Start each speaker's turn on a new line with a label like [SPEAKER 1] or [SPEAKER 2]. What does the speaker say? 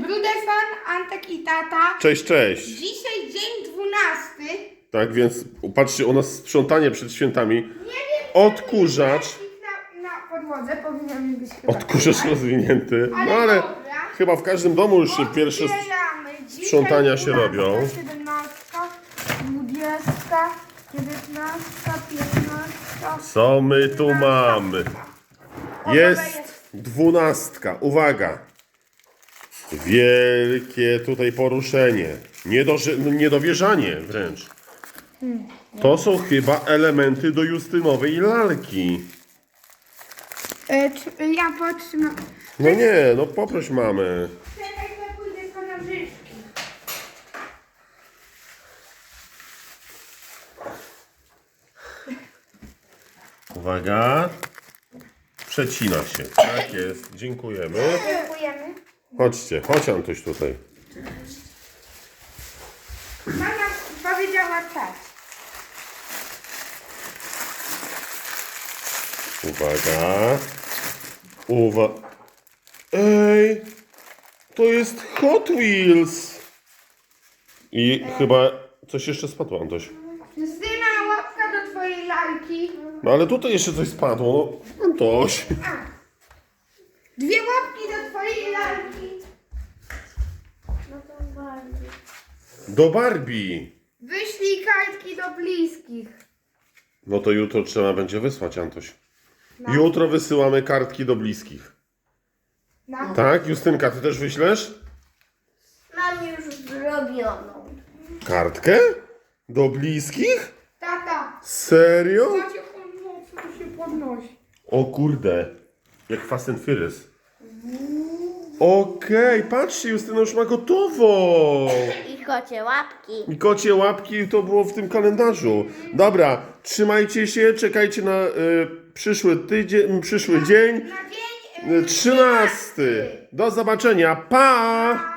[SPEAKER 1] Brudefan, Antek i tata.
[SPEAKER 2] Cześć, cześć.
[SPEAKER 1] Dzisiaj dzień 12.
[SPEAKER 2] Tak więc patrzcie, u nas sprzątanie przed świętami.
[SPEAKER 1] Nie wiem,
[SPEAKER 2] Odkurzacz.
[SPEAKER 1] Na, na podłodze powinien być chyba.
[SPEAKER 2] Odkurzacz rozwinięty. No
[SPEAKER 1] Ale dobra.
[SPEAKER 2] chyba w każdym domu już się pierwsze...
[SPEAKER 1] Otwieramy. Dzisiaj
[SPEAKER 2] sprzątania się
[SPEAKER 1] 12,
[SPEAKER 2] robią.
[SPEAKER 1] 17, 20, 19, 15.
[SPEAKER 2] Co my tu mamy?
[SPEAKER 1] Jest.
[SPEAKER 2] dwunastka. Uwaga. Wielkie tutaj poruszenie. Niedorze- no, niedowierzanie wręcz. To są chyba elementy do Justynowej lalki.
[SPEAKER 1] E, czy, ja potrzymam.
[SPEAKER 2] No nie, no poproś mamy.
[SPEAKER 1] Czekaj, ja pójdę po nożyczki.
[SPEAKER 2] Uwaga. Przecina się. Tak jest. Dziękujemy.
[SPEAKER 1] Dziękujemy.
[SPEAKER 2] Chodźcie, chodź Antoś tutaj.
[SPEAKER 1] Mama powiedziała tak.
[SPEAKER 2] Uwaga. Uwa... Ej! To jest Hot Wheels! I chyba coś jeszcze spadło, Antoś.
[SPEAKER 1] Justyna, łapka do twojej lalki.
[SPEAKER 2] No ale tutaj jeszcze coś spadło. No, Antoś.
[SPEAKER 1] Dwie łapki do twojej lalki.
[SPEAKER 2] Do Barbie.
[SPEAKER 1] Wyślij kartki do bliskich.
[SPEAKER 2] No to jutro trzeba będzie wysłać, Antoś. Jutro wysyłamy kartki do bliskich.
[SPEAKER 1] Na
[SPEAKER 2] Tak? Justynka, ty też wyślesz?
[SPEAKER 3] Mam już zrobioną.
[SPEAKER 2] Kartkę? Do bliskich?
[SPEAKER 1] tata.
[SPEAKER 2] Serio?
[SPEAKER 1] Macie on mocno się podnosi.
[SPEAKER 2] O kurde, jak Fast and Furious. Okej, patrzcie, Justyna już ma gotowo.
[SPEAKER 3] I kocie łapki.
[SPEAKER 2] I kocie łapki to było w tym kalendarzu. Dobra, trzymajcie się, czekajcie na y, przyszły tydzień, przyszły dzień.
[SPEAKER 1] Na dzień.
[SPEAKER 2] y, 13. Do zobaczenia. Pa!